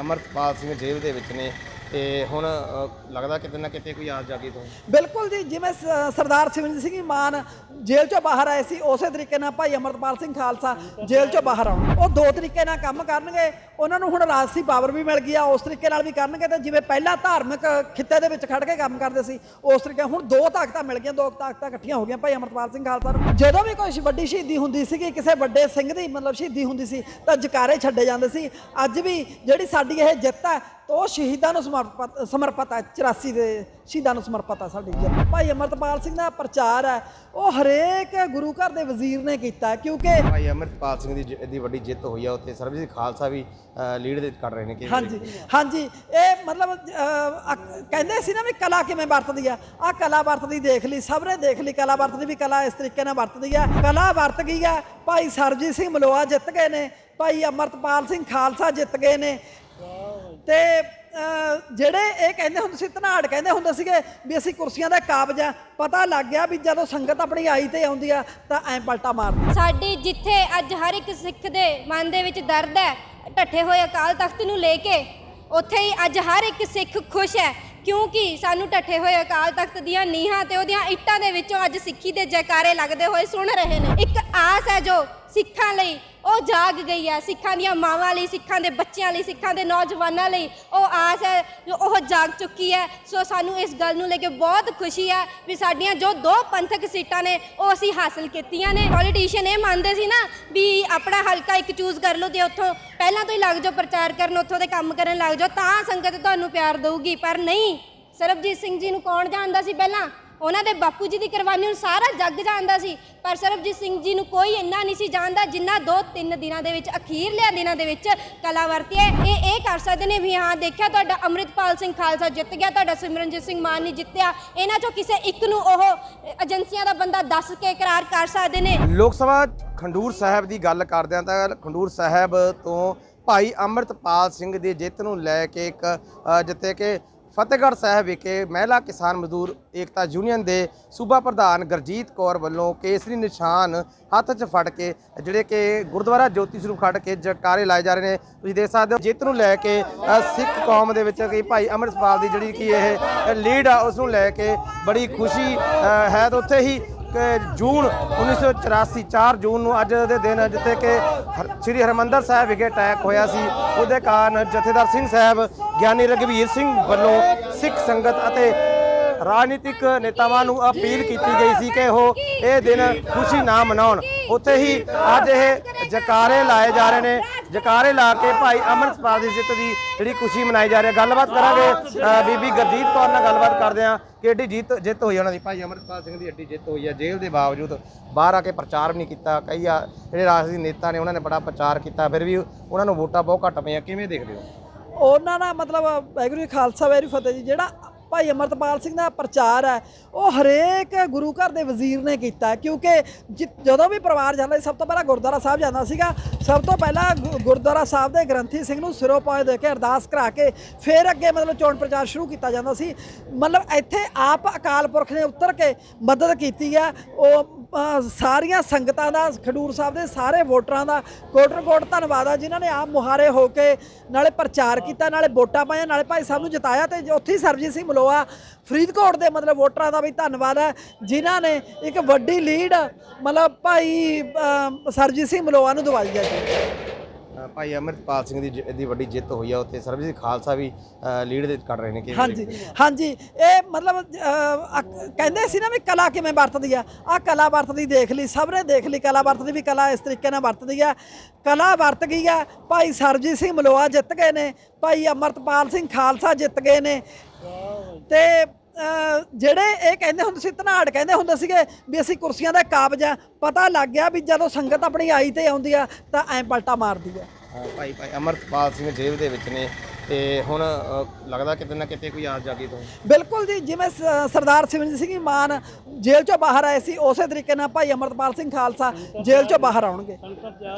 ਅਮਰਤਪਾਲ ਸਿੰਘ ਜੇਲ੍ਹ ਦੇ ਵਿੱਚ ਨੇ। ਤੇ ਹੁਣ ਅ, ਲੱਗਦਾ ਕਿਤੇ ਨਾ ਕਿਤੇ ਕੋਈ ਆਸ ਜਾਗੀ ਤੋਂ। ਬਿਲਕੁਲ ਜੀ ਜਿਵੇਂ ਸ- ਸਰਦਾਰ ਸਿਮਰਨ ਸਿੰਘ ਮਾਨ ਜੇਲ੍ਹ ਚੋਂ ਬਾਹਰ ਆਏ ਸੀ ਉਸੇ ਤਰੀਕੇ ਨਾਲ ਭਾਈ ਅਮਰਤਪਾਲ ਸਿੰਘ ਖਾਲਸਾ ਜੇਲ੍ਹ ਚੋਂ ਬਾਹਰ ਆਉਣ। ਉਹ ਦੋ ਤਰੀਕੇ ਨਾਲ ਕੰਮ ਕਰਨਗੇ ਉਹਨਾਂ ਨੂੰ ਹੁਣ ਰਾਜਸੀ ਪਾਵਰ ਵੀ ਮਿਲ ਗਈ ਆ ਉਸ ਤਰੀਕੇ ਨਾਲ ਵੀ ਕਰਨਗੇ ਤੇ ਜਿਵੇਂ ਪਹਿਲਾਂ ਧਾਰਮਿਕ ਖਿੱਤੇ ਦੇ ਵਿੱਚ ਖੜ ਕੇ ਕੰਮ ਕਰਦੇ ਸੀ ਉਸ ਤਰੀਕੇ ਹੁਣ ਦੋ ਤਾਕਤਾਂ ਮਿਲ ਗਈਆਂ ਦੋ ਤਾਕਤਾਂ ਇਕੱਠੀਆਂ ਹੋ ਗਈਆਂ ਭਾਈ ਅਮਰਤਪਾਲ ਸਿੰਘ ਖਾਲਸਾ ਨੂੰ। ਜਦੋਂ ਵੀ ਕੋਈ ਵੱਡੀ ਸ਼ਹੀਦੀ ਹੁੰਦੀ ਸੀਗੀ ਕਿਸੇ ਵੱਡੇ ਸਿੰਘ ਦੀ ਮਤਲਬ ਸ਼ਹੀਦੀ ਹੁੰਦੀ ਸੀ ਤਾਂ ਜਕਾਰੇ ਛੱਡੇ ਜਾਂਦੇ ਸੀ। ਅੱਜ ਵੀ ਜਿਹੜੀ ਸਾਡੀ ਇਹ ਜਿੱਤ ਹੈ ਤਾਂ ਉਹ ਸ਼ਹੀਦਾਂ ਨੂੰ ਸਮਰਪਿਤ ਸਮਰਪਿਤ ਹੈ 84 ਦੇ ਸ਼ਹੀਦਾਂ ਨੂੰ ਸਮਰਪਿਤ ਹੈ ਸਾਡੀ ਜਿੱਤ ਭਾਈ ਅਮਰਤਪਾਲ ਸਿੰਘ ਦਾ ਪ੍ਰਚਾਰ ਹੈ ਉਹ ਹਰੇਕ ਗੁਰੂ ਘਰ ਦੇ ਵਜ਼ੀਰ ਨੇ ਕੀਤਾ ਕਿਉਂਕਿ ਭਾਈ ਅਮਰਤਪਾਲ ਸਿੰਘ ਦੀ ਜ- ਦੀ ਵੱਡੀ ਜਿੱਤ ਹੋਈ ਆ ਉੱਥੇ ਸਰਬਜੀਤ ਖਾਲਸਾ ਵੀ ਲੀਡ ਦੇ ਕਰ ਰਹੇ ਨੇ ਕਿ ਹਾਂਜੀ ਹਾਂਜੀ ਇਹ ਮਤਲਬ ਕਹਿੰਦੇ ਸੀ ਨਾ ਵੀ ਕਲਾ ਕਿਵੇਂ ਵਰਤਦੀ ਆ ਆ ਕਲਾ ਵਰਤਦੀ ਦੇਖ ਲਈ ਸਭ ਨੇ ਦੇਖ ਲਈ ਕਲਾ ਵਰਤਦੀ ਵੀ ਕਲਾ ਇਸ ਤਰੀਕੇ ਨਾਲ ਵਰਤਦੀ ਆ। ਕਲਾ ਵਰਤ ਗਈ ਆ ਭਾਈ ਸਰਜੀਤ ਸਿੰਘ ਮਲੋਆ ਜਿੱਤ ਗਏ ਨੇ ਭਾਈ ਅਮਰਤਪਾਲ ਸਿੰਘ ਖਾਲਸਾ ਜਿੱਤ ਗਏ ਨੇ ਤੇ ਜਿਹੜੇ ਇਹ ਕਹਿੰਦੇ ਹੁੰਦੇ ਸੀ, ਧਨਾੜ ਕਹਿੰਦੇ ਹੁੰਦੇ ਸੀਗੇ ਵੀ ਅਸੀਂ ਕੁਰਸੀਆਂ ਦਾ ਕਾਬਜ ਪਤਾ ਲੱਗ ਗਿਆ ਵੀ ਜਦੋਂ ਸੰਗਤ ਆਪਣੀ ਆਈ ਤੇ ਆਉਂਦੀ ਆ, ਤਾਂ ਐਂ ਪਲਟਾ ਮਾਰਦੀ ਸਾਡੀ ਜਿੱਥੇ ਅੱਜ ਹਰ ਇੱਕ ਸਿੱਖ ਦੇ ਮਨ ਦੇ ਵਿੱਚ ਦਰਦ ਹੈ, ਢੱਠੇ ਹੋਏ ਅਕਾਲ ਤਖਤ ਨੂੰ ਲੈ ਕੇ, ਉੱਥੇ ਹੀ ਅੱਜ ਹਰ ਇੱਕ ਸਿੱਖ ਖੁਸ਼ ਹੈ, ਕਿਉਂਕਿ ਸਾਨੂੰ ਢੱਠੇ ਹੋਏ ਅਕਾਲ ਤਖਤ ਦੀਆਂ ਨੀਹਾਂ ਤੇ ਉਹਦੀਆਂ ਇੱਟਾਂ ਦੇ ਵਿੱਚੋਂ ਅੱਜ ਸਿੱਖੀ ਦੇ ਜੈਕਾਰੇ ਲੱਗਦੇ ਹੋਏ ਸੁਣ ਰਹੇ ਨੇ। ਇੱਕ ਆਸ ਹੈ ਜੋ ਸਿੱਖਾਂ ਲਈ ਉਹ ਜਾਗ ਗਈ ਹੈ ਸਿੱਖਾਂ ਦੀਆਂ ਮਾਵਾਂ ਲਈ, ਸਿੱਖਾਂ ਦੇ ਬੱਚਿਆਂ ਲਈ, ਸਿੱਖਾਂ ਦੇ ਨੌਜਵਾਨਾਂ ਲਈ ਉਹ ਆਸ ਹੈ, ਜੋ ਉਹ ਜਾਗ ਚੁੱਕੀ ਹੈ। ਸੋ ਸਾਨੂੰ ਇਸ ਗੱਲ ਨੂੰ ਲੈ ਕੇ ਬਹੁਤ ਖੁਸ਼ੀ ਹੈ ਵੀ ਸਾਡੀਆਂ ਜੋ ਦੋ ਪੰਥਕ ਸੀਟਾਂ ਨੇ, ਉਹ ਅਸੀਂ ਹਾਸਲ ਕੀਤੀਆਂ ਨੇ। ਪੋਲੀਟੀਸ਼ੀਅਨ ਇਹ ਮੰਨਦੇ ਸੀ ਨਾ ਵੀ ਆਪਣਾ ਹਲਕਾ ਇੱਕ ਚੂਜ਼ ਕਰ ਲਓ ਤੇ ਉੱਥੋਂ ਪਹਿਲਾਂ ਤੋਂ ਹੀ ਲੱਗ ਜਾਓ, ਪ੍ਰਚਾਰ ਕਰਨ, ਉੱਥੋਂ ਦੇ ਕੰਮ ਕਰਨ ਲੱਗ ਜਾਓ, ਤਾਂ ਸੰਗਤ ਤੁਹਾਨੂੰ ਪਿਆਰ ਦੇਊਗੀ। ਪਰ ਨਹੀਂ, ਸਰਬਜੀਤ ਸਿੰਘ ਜੀ ਨੂੰ ਕੌਣ ਜਾਣਦਾ ਸੀ ਪਹਿਲਾਂ? ਉਹਨਾਂ ਦੇ ਬਾਪੂ ਜੀ ਦੀ ਕੁਰਬਾਨੀ ਨੂੰ ਸਾਰਾ ਜੱਗ ਜਾਣਦਾ ਸੀ ਪਰ ਸਰਬਜੀਤ ਸਿੰਘ ਜੀ ਨੂੰ ਕੋਈ ਇੰਨਾ ਨਹੀਂ ਸੀ ਜਾਣਦਾ ਜਿੰਨਾ ਦੋ ਤਿੰਨ ਦਿਨਾਂ ਦੇ ਵਿੱਚ ਅਖੀਰਲੇ ਦਿਨਾਂ ਦੇ ਵਿੱਚ ਕਲਾ ਹੈ। ਇਹ ਇਹ ਕਰ ਸਕਦੇ ਨੇ ਵੀ ਹਾਂ ਦੇਖਿਆ ਤੁਹਾਡਾ ਅੰਮ੍ਰਿਤਪਾਲ ਸਿੰਘ ਖਾਲਸਾ ਜਿੱਤ ਗਿਆ ਤੁਹਾਡਾ ਸਿਮਰਨਜੀਤ ਸਿੰਘ ਮਾਨ ਨਹੀਂ ਜਿੱਤਿਆ। ਇਹਨਾਂ ਚੋਂ ਕਿਸੇ ਇੱਕ ਨੂੰ ਉਹ ਏਜੰਸੀਆਂ ਦਾ ਬੰਦਾ ਦੱਸ ਕੇ ਇਕਰਾਰ ਕਰ ਸਕਦੇ ਨੇ। ਲੋਕ ਸਭਾ ਖੰਡੂਰ ਸਾਹਿਬ ਦੀ ਗੱਲ ਕਰਦਿਆਂ ਤਾਂ ਖੰਡੂਰ ਸਾਹਿਬ ਤੋਂ ਭਾਈ ਅਮਰਤਪਾਲ ਸਿੰਘ ਦੀ ਜਿੱਤ ਨੂੰ ਲੈ ਕੇ ਇੱਕ ਅ, ਜਿੱਥੇ ਕਿ ਫਤਿਹਗੜ੍ਹ ਸਾਹਿਬ ਵਿਖੇ ਮਹਿਲਾ ਕਿਸਾਨ ਮਜ਼ਦੂਰ ਏਕਤਾ ਯੂਨੀਅਨ ਦੇ ਸੂਬਾ ਪ੍ਰਧਾਨ ਗਰਜੀਤ ਕੌਰ ਵੱਲੋਂ ਕੇਸਰੀ ਨਿਸ਼ਾਨ ਹੱਥ 'ਚ ਫੜ ਕੇ, ਜਿਹੜੇ ਕਿ ਗੁਰਦੁਆਰਾ ਜੋਤੀ ਸਰੂਪ ਖੜ ਕੇ ਜਕਾਰੇ ਲਾਏ ਜਾ ਰਹੇ ਨੇ। ਤੁਸੀਂ ਦੇਖ ਸਕਦੇ ਹੋ, ਜਿੱਤ ਨੂੰ ਲੈ ਕੇ ਸਿੱਖ ਕੌਮ ਦੇ ਵਿੱਚ ਕਿ ਭਾਈ ਅਮਰਤਪਾਲ ਦੀ ਜਿਹੜੀ ਕਿ ਇਹ ਲੀਡ ਆ, ਉਸ ਨੂੰ ਲੈ ਕੇ ਬੜੀ ਖੁਸ਼ੀ ਹੈ ਤੇ ਉੱਥੇ ਹੀ ਜੂਨ 1984 4 ਜੂਨ ਨੂੰ ਅੱਜ ਦੇ ਦਿਨ ਜਿੱਥੇ ਕਿ ਹਰ- ਸ੍ਰੀ ਹਰਮੰਦਰ ਸਾਹਿਬ ਵਿਖੇ ਅਟੈਕ ਹੋਇਆ ਸੀ। ਉਹਦੇ ਕਾਰਨ ਜਥੇਦਾਰ ਸਿੰਘ ਸਾਹਿਬ, ਗਿਆਨੀ ਰਗਵੀਰ ਸਿੰਘ ਵੱਲੋਂ ਸਿੱਖ ਸੰਗਤ ਅਤੇ ਰਾਜਨੀਤਿਕ ਨੇਤਾਵਾਂ ਨੂੰ ਅਪੀਲ ਕੀਤੀ ਗਈ ਸੀ ਕਿ ਉਹ ਇਹ ਦਿਨ ਖੁਸ਼ੀ ਨਾ ਮਨਾਉਣ। ਉੱਥੇ ਹੀ ਅੱਜ ਇਹ ਜਕਾਰੇ ਲਾਏ ਜਾ ਰਹੇ ਨੇ। ਜਕਾਰੇ ਲਾ ਕੇ ਭਾਈ ਅਮਰਪਾਲ ਦੀ ਜਿੱਤ ਦੀ ਜਿਹੜੀ ਖੁਸ਼ੀ ਮਨਾਈ ਜਾ ਰਹੀ ਹੈ। ਗੱਲਬਾਤ ਕਰਾਂਗੇ ਬੀਬੀ ਗੁਰਜੀਤ ਕੌਰ ਨਾਲ ਗੱਲਬਾਤ ਕਰਦੇ ਹਾਂ। ਕਿ ਐਡੀ ਜਿੱਤ ਜਿੱਤ ਹੋਈ ਉਹਨਾਂ ਦੀ? ਭਾਈ ਅਮਰਪਾਲ ਸਿੰਘ ਦੀ ਐਡੀ ਜਿੱਤ ਹੋਈ ਹੈ। ਜੇਲ੍ਹ ਦੇ ਬਾਵਜੂਦ ਬਾਹਰ ਆ ਕੇ ਪ੍ਰਚਾਰ ਵੀ ਨਹੀਂ ਕੀਤਾ। ਕਈ ਆ ਜਿਹੜੇ ਰਾਜਸੀ ਨੇਤਾ ਨੇ, ਉਹਨਾਂ ਨੇ ਬੜਾ ਪ੍ਰਚਾਰ ਕੀਤਾ। ਫਿਰ ਵੀ ਉਹਨਾਂ ਨੂੰ ਵੋਟਾਂ ਬਹੁਤ ਘੱਟ ਪਈਆਂ। ਕਿਵੇਂ ਦੇਖਦੇ ਹੋ? ਉਹਨਾਂ ਦਾ ਮਤਲਬ, ਵਾਹਿਗੁਰੂ ਜੀ ਖਾਲਸਾ, ਵਾਹਿਗੁਰੂ ਫਤਿਹ ਜੀ। ਜਿਹੜਾ ਭਾਈ ਅਮਰਤਪਾਲ ਸਿੰਘ ਦਾ ਪ੍ਰਚਾਰ ਹੈ, ਉਹ ਹਰੇਕ ਗੁਰੂ ਘਰ ਦੇ ਵਜ਼ੀਰ ਨੇ ਕੀਤਾ ਕਿਉਂਕਿ ਜਿ- ਜਦੋਂ ਵੀ ਪਰਿਵਾਰ ਜਾਂਦਾ ਸੀ, ਸਭ ਤੋਂ ਪਹਿਲਾਂ ਗੁਰਦੁਆਰਾ ਸਾਹਿਬ ਜਾਂਦਾ ਸੀਗਾ, ਸਭ ਤੋਂ ਪਹਿਲਾਂ ਗੁ- ਗੁਰਦੁਆਰਾ ਸਾਹਿਬ ਦੇ ਗ੍ਰੰਥੀ ਸਿੰਘ ਨੂੰ ਸਿਰੋਂ ਪਾਏ ਦੇ ਕੇ ਅਰਦਾਸ ਕਰਾ ਕੇ ਫਿਰ ਅੱਗੇ ਮਤਲਬ ਚੋਣ ਪ੍ਰਚਾਰ ਸ਼ੁਰੂ ਕੀਤਾ ਜਾਂਦਾ ਸੀ। ਮਤਲਬ ਇੱਥੇ ਆਪ ਅਕਾਲ ਪੁਰਖ ਨੇ ਉਤਰ ਕੇ ਮਦਦ ਕੀਤੀ ਹੈ, ਉਹ ਸਾਰੀਆਂ ਸੰਗਤਾਂ ਦਾ ਖਡੂਰ ਸਾਹਿਬ ਦੇ ਸਾਰੇ ਵੋਟਰਾਂ ਦਾ ਕੋਟਰ ਕੋਟ ਧੰਨਵਾਦ ਆ ਜਿਨ੍ਹਾਂ ਨੇ ਆਪ ਮੁਹਾਰੇ ਹੋ ਕੇ ਨਾਲੇ ਪ੍ਰਚਾਰ ਕੀਤਾ ਨਾਲੇ ਵੋਟਾਂ ਪਾਈਆਂ ਨਾਲੇ ਭਾਈ ਸਾਹਿਬ ਨੂੰ ਜਿਤਾਇਆ ਤੇ ਉੱਥੇ ਹੀ ਸਰਬਜੀਤ ਸਿੰਘ ਮਲੋਆ ਫਰੀਦਕੋਟ ਦੇ ਮਤਲਬ ਵੋਟਰਾਂ ਦਾ ਵੀ ਧੰਨਵਾਦ ਹੈ ਜਿਨ੍ਹਾਂ ਨੇ ਇੱਕ ਵੱਡੀ ਲੀਡ ਮਤਲਬ ਭਾਈ ਸਰਬਜੀਤ ਸਿੰਘ ਮਲੋਆ ਨੂੰ ਦਵਾਈ ਹੈ ਜੀ। ਭਾਈ ਅਮਰਪਾਲ ਸਿੰਘ ਦੀ ਦੀ ਵੱਡੀ ਜਿੱਤ ਹੋਈ ਆ ਉੱਥੇ ਸਰਬਜੀਤ ਖਾਲਸਾ ਵੀ ਲੀਡ ਦੇ ਕਰ ਰਹੇ ਨੇ ਕਿਵੇਂ ਹਾਂਜੀ ਹਾਂਜੀ ਇਹ ਮਤਲਬ ਅਹ, ਅਕ- ਕਹਿੰਦੇ ਸੀ ਨਾ ਵੀ ਕਲਾ ਕਿਵੇਂ ਵਰਤਦੀ ਆ। ਆ ਕਲਾ ਵਰਤਦੀ ਦੇਖ ਲਈ ਸਭ ਨੇ ਦੇਖ ਲਈ ਕਲਾ ਵਰਤਦੀ ਵੀ ਕਲਾ ਇਸ ਤਰੀਕੇ ਨਾਲ ਵਰਤਦੀ ਆ। ਕਲਾ ਵਰਤ ਗਈ ਆ ਭਾਈ ਸਰਜੀਤ ਸਿੰਘ ਮਲੋਆ ਜਿੱਤ ਗਏ ਨੇ ਭਾਈ ਅਮਰਤਪਾਲ ਸਿੰਘ ਖਾਲਸਾ ਜਿੱਤ ਗਏ ਨੇ। ਤੇ ਅਹ, ਜਿਹੜੇ ਇਹ ਕਹਿੰਦੇ ਹੁੰਦੇ ਸੀ ਧਨਾੜ ਕਹਿੰਦੇ ਹੁੰਦੇ ਸੀਗੇ ਵੀ ਅਸੀਂ ਕੁਰਸੀਆਂ ਦਾ ਕਾਬਜ ਆ। ਪਤਾ ਲੱਗ ਗਿਆ ਵੀ ਜਦੋਂ ਸੰਗਤ ਆਪਣੀ ਆਈ ਤੇ ਆਉਂਦੀ ਆ ਤਾਂ ਐਂ ਪਲਟਾ ਮਾਰਦੀ ਆ। ਅ, ਭਾਈ ਭਾਈ ਅਮਰਪਾਲ ਸਿੰਘ ਜੇਲ੍ਹ ਦੇ ਵਿੱਚ ਨੇ। ਤੇ ਹੁਣ ਅ, ਲੱਗਦਾ ਕਿਤੇ ਨਾ ਕਿਤੇ ਕੋਈ ਆਸ ਜਾਗੀ ਤੋਂ। ਬਿਲਕੁਲ ਜੀ ਜਿਵੇਂ ਸ- ਸਰਦਾਰ ਸਿਮਰਨਜੀਤ ਸਿੰਘ ਮਾਨ ਜੇਲ੍ਹ ਚੋਂ ਬਾਹਰ ਆਏ ਸੀ ਉਸੇ ਤਰੀਕੇ ਨਾਲ ਭਾਈ ਅਮਰਤਪਾਲ ਸਿੰਘ ਖਾਲਸਾ ਜੇਲ੍ਹ ਚੋਂ ਬਾਹਰ ਆਉਣਗੇ।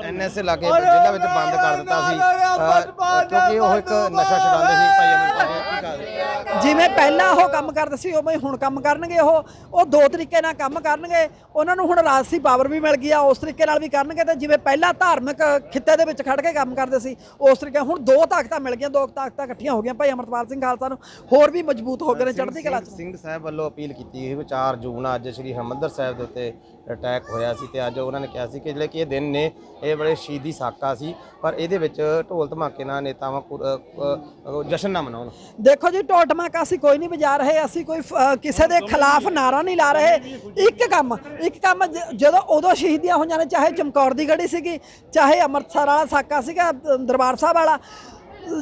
ਐਨਐਸਏ ਲਾ ਕੇ ਜੇਲ੍ਹਾਂ ਵਿੱਚ ਬੰਦ ਕਰ ਦਿੱਤਾ ਸੀ। ਅ, ਕਿਉਂਕਿ ਉਹ ਇੱਕ ਨਸ਼ਾ ਛਡਾਉਂਦੇ ਸੀ ਭਾਈ ਅਮਰਪਾਲ ਕੀ ਜਿਵੇਂ ਪਹਿਲਾਂ ਉਹ ਕੰਮ ਕਰਦੇ ਸੀ ਉਵੇਂ ਹੀ ਹੁਣ ਕੰਮ ਕਰਨਗੇ ਉਹ। ਉਹ ਦੋ ਤਰੀਕੇ ਨਾਲ ਕੰਮ ਕਰਨਗੇ। ਉਹਨਾਂ ਨੂੰ ਹੁਣ ਰਾਜਸੀ ਪਾਵਰ ਵੀ ਮਿਲ ਗਈ ਆ ਉਸ ਤਰੀਕੇ ਨਾਲ ਵੀ ਕਰਨਗੇ ਤੇ ਜਿਵੇਂ ਪਹਿਲਾਂ ਧਾਰਮਿਕ ਖਿੱਤੇ ਦੇ ਵਿੱਚ ਖੜ ਕੇ ਕੰਮ ਕਰਦੇ ਸੀ ਉਸ ਤਰੀਕੇ ਹੁਣ ਦੋ ਤਾਕਤਾਂ ਮਿਲ ਗਈਆਂ ਦੋ ਤਾਕਤਾਂ ਇਕੱਠੀਆਂ ਹੋ ਗਈਆਂ ਭਾਈ ਅਮਰਪਾਲ ਸਿੰਘ ਖਾਲਸਾ ਨੂੰ ਹੋਰ ਵੀ ਮਜ਼ਬੂਤ ਹੋ ਗਏ ਨੇ ਚੜ੍ਹਦੀ ਕਲਾ 'ਚ। ਸਿੰਘ ਸਾਹਿਬ ਵੱਲੋਂ ਅਪੀਲ ਕੀਤੀ ਗਈ ਵੀ 4 ਜੂਨ ਅੱਜ ਸ੍ਰੀ ਹਰਿਮੰਦਰ ਸਾਹਿਬ ਦੇ ਉੱਤੇ ਅਟੈਕ ਹੋਇਆ ਸੀ ਤੇ ਅੱਜ ਉਹਨਾਂ ਨੇ ਕਿਹਾ ਸੀ ਕਿ ਜਿਹੜੇ ਕਿ ਇਹ ਦਿਨ ਨੇ ਇਹ ਬੜੇ ਸ਼ਹੀਦੀ ਸਾਕਾ ਸੀ ਪਰ ਇਹਦੇ ਵਿੱਚ ਢੋਲ ਧਮਾਕੇ ਨਾਲ ਨੇਤਾਵਾਂ ਕੁ- ਅ, ਅ, ਜਸ਼ਨ ਨਾ ਮਨਾਉਣ। ਦੇਖੋ ਜੀ ਟੋਟਮਾਕਾ ਅਸੀਂ ਕੋਈ ਨਹੀਂ ਵਜਾ ਰਹੇ ਅਸੀਂ ਕੋਈ ਅ, ਕਿਸੇ ਦੇ ਖਿਲਾਫ ਨਾਰਾ ਨਹੀਂ ਲਾ ਰਹੇ। ਇੱਕ ਕੰਮ ਇੱਕ ਕੰਮ ਜ- ਜਦੋਂ ਉਦੋਂ ਸ਼ਹੀਦੀਆਂ ਹੋਈਆਂ ਨੇ ਚਾਹੇ ਚਮਕੌਰ ਦੀ ਗੜੀ ਸੀਗੀ ਚਾਹੇ ਅੰਮ੍ਰਿਤਸਰ ਵਾਲਾ ਸਾਕਾ ਸੀਗਾ ਅ, ਦਰਬਾਰ ਸਾਹਿਬ ਵਾਲਾ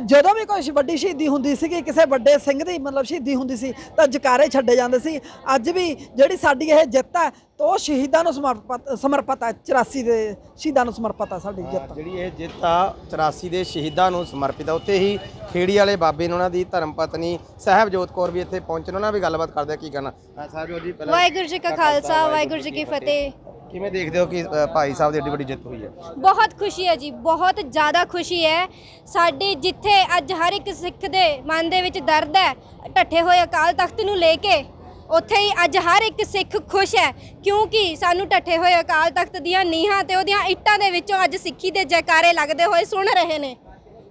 ਜਦੋਂ ਵੀ ਕੋਈ ਵੱਡੀ ਸ਼ਹੀਦੀ ਹੁੰਦੀ ਸੀਗੀ ਕਿਸੇ ਵੱਡੇ ਸਿੰਘ ਦੀ ਮਤਲਬ ਸ਼ਹੀਦੀ ਹੁੰਦੀ ਸੀ ਤਾਂ ਜਕਾਰੇ ਛੱਡੇ ਜਾਂਦੇ ਸੀ। ਅੱਜ ਵੀ ਜਿਹੜੀ ਸਾਡੀ ਇਹ ਜਿੱਤ ਹੈ ਤਾਂ ਉਹ ਸ਼ਹੀਦਾਂ ਨੂੰ ਸਮਰਪਿਤ ਸਮਰਪਿਤ ਹੈ 84 ਦੇ ਸ਼ਹੀਦਾਂ ਨੂੰ ਸਮਰਪਿਤ ਹੈ ਸਾਡੀ ਜਿੱਤ। ਜਿਹੜੀ ਇਹ ਜਿੱਤ ਆ 84 ਦੇ ਸ਼ਹੀਦਾਂ ਨੂੰ ਸਮਰਪਿਤ ਆ ਉੱਤੇ ਹੀ ਖੇੜੀ ਵਾਲੇ ਬਾਬੇ ਨੇ ਉਹਨਾਂ ਦੀ ਧਰਮ ਪਤਨੀ ਸਾਹਿਬਜੋਤ ਕੌਰ ਵੀ ਇੱਥੇ ਪਹੁੰਚੇ ਨੇ ਉਹਨਾਂ ਨਾਲ ਵੀ ਗੱਲਬਾਤ ਕਰਦੇ ਆ ਕੀ ਕਰਨਾ ਸਾਹਿਬਜੋਤ ਜੀ ਪਹਿਲਾਂ ਵਾਹਿਗੁਰੂ ਜੀ ਕਾ ਖਾਲਸਾ ਵਾਹਿਗੁਰੂ ਜੀ ਕੀ ਫਤਿਹ। ਕਿਵੇਂ ਦੇਖਦੇ ਹੋ ਕਿ ਅ, ਭਾਈ ਸਾਹਿਬ ਦੀ ਏਡੀ ਵੱਡੀ ਜਿੱਤ ਹੋਈ ਹੈ? ਬਹੁਤ ਖੁਸ਼ੀ ਹੈ ਜੀ ਬਹੁਤ ਜ਼ਿਆਦਾ ਖੁਸ਼ੀ ਹੈ। ਸਾਡੀ ਜਿੱਥੇ ਅੱਜ ਹਰ ਇੱਕ ਸਿੱਖ ਦੇ ਮਨ ਦੇ ਵਿੱਚ ਦਰਦ ਹੈ ਢੱਠੇ ਹੋਏ ਅਕਾਲ ਤਖਤ ਨੂੰ ਲੈ ਕੇ ਉੱਥੇ ਹੀ ਅੱਜ ਹਰ ਇੱਕ ਸਿੱਖ ਖੁਸ਼ ਹੈ ਕਿਉਂਕਿ ਸਾਨੂੰ ਢੱਠੇ ਹੋਏ ਅਕਾਲ ਤਖਤ ਦੀਆਂ ਨੀਹਾਂ ਤੇ ਉਹਦੀਆਂ ਇੱਟਾਂ ਦੇ ਵਿੱਚੋਂ ਅੱਜ ਸਿੱਖੀ ਦੇ ਜੈਕਾਰੇ ਲੱਗਦੇ ਹੋਏ ਸੁਣ ਰਹੇ ਨੇ।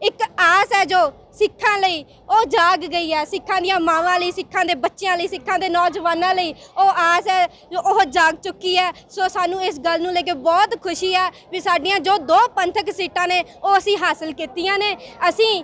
ਇੱਕ ਆਸ ਹੈ ਜੋ ਸਿੱਖਾਂ ਲਈ ਉਹ ਜਾਗ ਗਈ ਹੈ, ਸਿੱਖਾਂ ਦੀਆਂ ਮਾਵਾਂ ਲਈ, ਸਿੱਖਾਂ ਦੇ ਬੱਚਿਆਂ ਲਈ, ਸਿੱਖਾਂ ਦੇ ਨੌਜਵਾਨਾਂ ਲਈ ਉਹ ਆਸ ਹੈ, ਜੋ ਉਹ ਜਾਗ ਚੁੱਕੀ ਹੈ। ਸੋ ਸਾਨੂੰ ਇਸ ਗੱਲ ਨੂੰ ਲੈ ਕੇ ਬਹੁਤ ਖੁਸ਼ੀ ਹੈ ਵੀ ਸਾਡੀਆਂ ਜੋ ਦੋ ਪੰਥਕ ਸੀਟਾਂ ਨੇ, ਉਹ ਅਸੀਂ ਹਾਸਲ ਕੀਤੀਆਂ ਨੇ। ਅਸੀਂ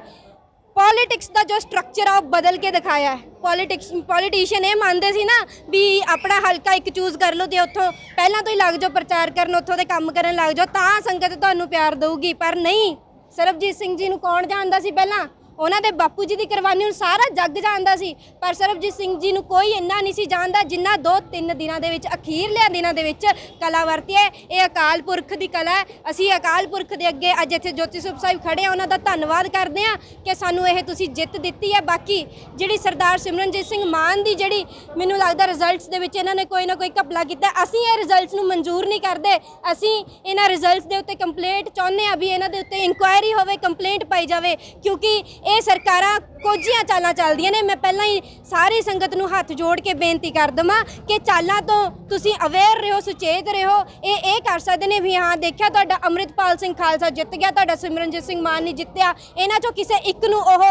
ਪੋਲਿਟਿਕਸ ਦਾ ਜੋ ਸਟਰਕਚਰ ਆ, ਉਹ ਬਦਲ ਕੇ ਦਿਖਾਇਆ ਹੈ। ਪੋਲਿਟਿਕਸ ਪੋਲੀਟੀਸ਼ੀਅਨ ਇਹ ਮੰਨਦੇ ਸੀ ਨਾ ਵੀ ਆਪਣਾ ਹਲਕਾ ਇੱਕ ਚੂਜ਼ ਕਰ ਲਓ ਤੇ ਉੱਥੋਂ ਪਹਿਲਾਂ ਤੋਂ ਹੀ ਲੱਗ ਜਾਓ ਪ੍ਰਚਾਰ ਕਰਨ, ਉੱਥੋਂ ਦੇ ਕੰਮ ਕਰਨ ਲੱਗ ਜਾਓ, ਤਾਂ ਸੰਗਤ ਤੁਹਾਨੂੰ ਪਿਆਰ ਦੇਊਗੀ। ਪਰ ਨਹੀਂ, ਸਰਬਜੀਤ ਸਿੰਘ ਜੀ ਨੂੰ ਕੌਣ ਜਾਣਦਾ ਸੀ ਪਹਿਲਾਂ? ਉਹਨਾਂ ਦੇ ਬਾਪੂ ਜੀ ਦੀ ਕੁਰਬਾਨੀ ਨੂੰ ਸਾਰਾ ਜੱਗ ਜਾਣਦਾ ਸੀ, ਪਰ ਸਰਬਜੀਤ ਸਿੰਘ ਜੀ ਨੂੰ ਕੋਈ ਇੰਨਾ ਨਹੀਂ ਸੀ ਜਾਣਦਾ ਜਿੰਨਾ ਦੋ ਤਿੰਨ ਦਿਨਾਂ ਦੇ ਵਿੱਚ, ਅਖੀਰਲੇ ਦਿਨਾਂ ਦੇ ਵਿੱਚ ਕਲਾ ਵਰਤੀ ਹੈ। ਇਹ ਅਕਾਲ ਪੁਰਖ ਦੀ ਕਲਾ ਹੈ। ਅਸੀਂ ਅਕਾਲ ਪੁਰਖ ਦੇ ਅੱਗੇ ਅੱਜ ਇੱਥੇ ਜੋਤੀ ਸਰੂਪ ਸਾਹਿਬ ਖੜੇ ਆ ਉਹਨਾਂ ਦਾ ਧੰਨਵਾਦ ਕਰਦੇ ਆ ਕਿ ਸਾਨੂੰ ਇਹ ਤੁਸੀਂ ਜਿੱਤ ਦਿੱਤੀ ਹੈ। ਬਾਕੀ ਜਿਹੜੀ ਸਰਦਾਰ ਸਿਮਰਨਜੀਤ ਸਿੰਘ ਮਾਨ ਦੀ ਜਿਹੜੀ ਮੈਨੂੰ ਲੱਗਦਾ ਰਿਜ਼ਲਟਸ ਦੇ ਵਿੱਚ ਇਹਨਾਂ ਨੇ ਕੋਈ ਨਾ ਕੋਈ ਘਪਲਾ ਕੀਤਾ ਅਸੀਂ ਇਹ ਰਿਜ਼ਲਟਸ ਨੂੰ ਮਨਜ਼ੂਰ ਨਹੀਂ ਕਰਦੇ। ਅਸੀਂ ਇਹਨਾਂ ਰਿਜ਼ਲਟਸ ਦੇ ਉੱਤੇ ਕੰਪਲੇਂਟ ਚਾਹੁੰਦੇ ਆ ਵੀ ਇਹਨਾਂ ਦੇ ਉੱਤੇ ਇਨਕੁਆਇਰੀ ਹੋਵੇ ਕੰਪਲੇਂਟ ਪਾਈ ਜਾਵੇ। ਕਿਉਂਕਿ ਇਹ ਸਰਕਾਰਾਂ ਕੋਝੀਆਂ ਚਾਲਾਂ ਚੱਲਦੀਆਂ ਨੇ, ਮੈਂ ਪਹਿਲਾਂ ਹੀ ਸਾਰੀ ਸੰਗਤ ਨੂੰ ਹੱਥ ਜੋੜ ਕੇ ਬੇਨਤੀ ਕਰ ਦਵਾਂ ਕਿ ਚਾਲਾਂ ਤੋਂ ਤੁਸੀਂ ਅਵੇਅਰ ਰਹੋ, ਸੁਚੇਤ ਰਹੋ। ਇਹ ਇਹ ਕਰ ਸਕਦੇ ਨੇ ਵੀ ਹਾਂ, ਦੇਖਿਆ ਤੁਹਾਡਾ ਅੰਮ੍ਰਿਤਪਾਲ ਸਿੰਘ ਖਾਲਸਾ ਜਿੱਤ ਗਿਆ, ਤੁਹਾਡਾ ਸਿਮਰਨਜੀਤ ਸਿੰਘ ਮਾਨ ਨਹੀਂ ਜਿੱਤਿਆ। ਇਹਨਾਂ ਚੋਂ ਕਿਸੇ ਇੱਕ ਨੂੰ ਉਹ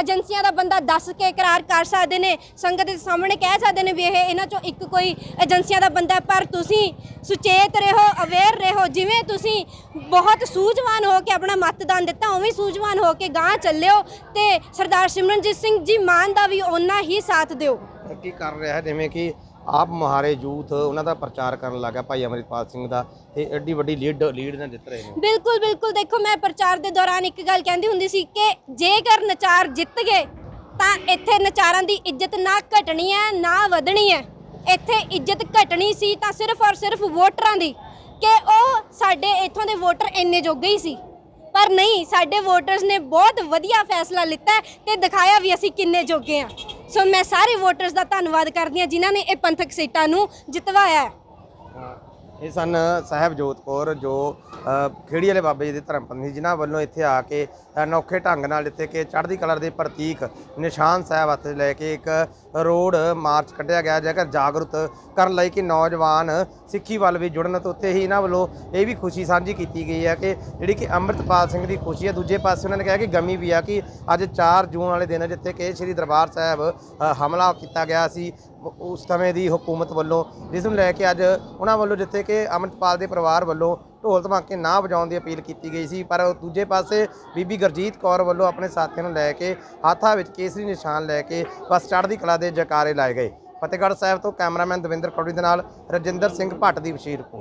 ਏਜੰਸੀਆਂ ਦਾ ਬੰਦਾ ਦੱਸ ਕੇ ਇਕਰਾਰ ਕਰ ਸਕਦੇ ਨੇ। ਸੰਗਤ ਦੇ ਸਾਹਮਣੇ ਕਹਿ ਸਕਦੇ ਨੇ ਵੀ ਇਹ, ਇਹਨਾਂ ਚੋਂ ਇੱਕ ਕੋਈ ਏਜੰਸੀਆਂ ਦਾ ਬੰਦਾ ਪਰ ਤੁਸੀਂ ਸੁਚੇਤ ਰਹੋ ਅਵੇਅਰ ਰਹੋ। ਜਿਵੇਂ ਤੁਸੀਂ ਬਹੁਤ ਸੂਝਵਾਨ ਹੋ ਕੇ ਆਪਣਾ ਮਤਦਾਨ ਦਿੱਤਾ, ਉਵੇਂ ਸੂਝਵਾਨ ਹੋ ਕੇ ਗਾਂ ਚੱਲਿਓ ਤੇ ਸਰਦਾਰ ਸਿਮਰਨਜੀਤ ਸਿੰਘ ਜੀ ਮਾਨ ਦਾ ਵੀ ਓਨਾ ਹੀ ਸਾਥ ਦਿਓ। ਕੀ ਕਰ ਰਿਹਾ ਹੈ? ਜਿਵੇਂ ਕਿ ਆਪ ਮੁਹਾਰੇ ਯੂਥ ਉਹਨਾਂ ਦਾ ਪ੍ਰਚਾਰ ਕਰਨ ਲੱਗਾ ਭਾਈ ਅਮਰਿਤਪਾਲ ਸਿੰਘ ਦਾ ਤੇ ਐਡੀ ਵੱਡੀ ਲੀਡ ਲੀਡ ਨਾਲ ਜਿੱਤ ਰਹੇ ਨੇ। ਬਿਲਕੁਲ ਬਿਲਕੁਲ। ਦੇਖੋ ਮੈਂ ਪ੍ਰਚਾਰ ਦੇ ਦੌਰਾਨ ਇੱਕ ਗੱਲ ਕਹਿੰਦੀ ਹੁੰਦੀ ਸੀ ਕਿ ਜੇਕਰ ਨਚਾਰ ਜਿੱਤ ਗਏ ਤਾਂ ਇੱਥੇ ਨਚਾਰਾਂ ਦੀ ਇੱਜ਼ਤ ਨਾ ਘਟਣੀ ਹੈ ਨਾ ਵਧਣੀ ਹੈ। ਇੱਥੇ ਇੱਜ਼ਤ ਘਟਣੀ ਸੀ ਤਾਂ ਸਿਰਫ ਔਰ ਸਿਰਫ ਵੋਟਰਾਂ ਦੀ। ਕਿ ਉਹ ਸਾਡੇ ਇੱਥੋਂ ਦੇ ਵੋਟਰ ਇੰਨੇ ਜੋਗੇ ਹੀ ਸੀ। ਪਰ ਨਹੀਂ, ਸਾਡੇ ਵੋਟਰਸ ਨੇ ਬਹੁਤ ਵਧੀਆ ਫੈਸਲਾ ਲਿੱਤਾ ਤੇ ਦਿਖਾਇਆ ਵੀ ਅਸੀਂ ਕਿੰਨੇ ਜੋਗੇ ਆ ਸੋ ਮੈਂ ਸਾਰੇ ਵੋਟਰਸ ਦਾ ਧੰਨਵਾਦ ਕਰਦੀ ਹਾਂ ਜਿਨ੍ਹਾਂ ਨੇ ਇਹ ਪੰਥਕ ਸੀਟਾਂ ਨੂੰ ਜਿਤਵਾਇਆ ਹੈ। ਇਹ ਸਨ ਸਾਹਿਬਜੋਤ ਕੌਰ ਜੋ ਖੇੜੀ ਵਾਲੇ ਬਾਬੇ ਜੀ ਦੇ ਧਰਮ ਪਤਨੀ ਜਿਨ੍ਹਾਂ ਵੱਲੋਂ ਇੱਥੇ ਆ ਕੇ ਅਨੋਖੇ ਢੰਗ ਨਾਲ ਇੱਥੇ ਕਿ ਚੜ੍ਹਦੀ ਕਲਰ ਦੇ ਪ੍ਰਤੀਕ ਨਿਸ਼ਾਨ ਸਾਹਿਬ ਹੱਥ ਲੈ ਕੇ ਇੱਕ ਰੋਡ ਮਾਰਚ ਕੱਢਿਆ ਗਿਆ ਜੇਕਰ ਜਾਗਰੂਕ ਕਰਨ ਲਈ ਕਿ ਨੌਜਵਾਨ ਸਿੱਖੀ ਵੱਲ ਵੀ ਜੁੜਨ, ਤੇ ਉੱਥੇ ਹੀ ਇਹਨਾਂ ਵੱਲੋਂ ਇਹ ਵੀ ਖੁਸ਼ੀ ਸਾਂਝੀ ਕੀਤੀ ਗਈ ਹੈ ਕਿ ਜਿਹੜੀ ਕਿ ਅੰਮ੍ਰਿਤਪਾਲ ਸਿੰਘ ਦੀ ਖੁਸ਼ੀ ਹੈ। ਦੂਜੇ ਪਾਸੇ ਉਹਨਾਂ ਨੇ ਕਿਹਾ ਕਿ ਗਮੀ ਵੀ ਆ ਕਿ ਅੱਜ 4 ਜੂਨ ਵਾਲੇ ਦਿਨ ਜਿੱਥੇ ਕਿ ਸ੍ਰੀ ਦਰਬਾਰ ਸਾਹਿਬ ਹਮਲਾ ਕੀਤਾ ਗਿਆ ਸੀ, ਉਸ ਸਮੇਂ ਦੀ ਹਕੂਮਤ ਵੱਲੋਂ, ਜਿਸ ਨੂੰ ਲੈ ਕੇ ਅੱਜ ਉਹਨਾਂ ਵੱਲੋਂ ਜਿੱਥੇ ਕਿ ਅੰਮ੍ਰਿਤਪਾਲ ਦੇ ਪਰਿਵਾਰ ਵੱਲੋਂ ਢੋਲ ਧਮਾਕੇ ਨਾ ਵਜਾਉਣ ਦੀ ਅਪੀਲ ਕੀਤੀ ਗਈ ਸੀ, ਪਰ ਦੂਜੇ ਪਾਸੇ ਬੀਬੀ ਗੁਰਜੀਤ ਕੌਰ ਵੱਲੋਂ ਆਪਣੇ ਸਾਥੀਆਂ ਨੂੰ ਲੈ ਕੇ ਹੱਥਾਂ ਵਿੱਚ ਕੇਸਰੀ ਨਿਸ਼ਾਨ ਲੈ ਕੇ ਬਸ ਚੜ੍ਹਦੀ ਕਲਾ ਦੇ ਜਕਾਰੇ ਲਾਏ ਗਏ। ਫਤਿਹਗੜ੍ਹ ਸਾਹਿਬ ਤੋਂ ਕੈਮਰਾਮੈਨ ਦਵਿੰਦਰ ਕੌੜੀ ਦੇ ਨਾਲ ਰਜਿੰਦਰ ਸਿੰਘ ਭੱਟ ਦੀ ਵਿਸ਼ੇਸ਼ ਰਿਪੋਰਟ।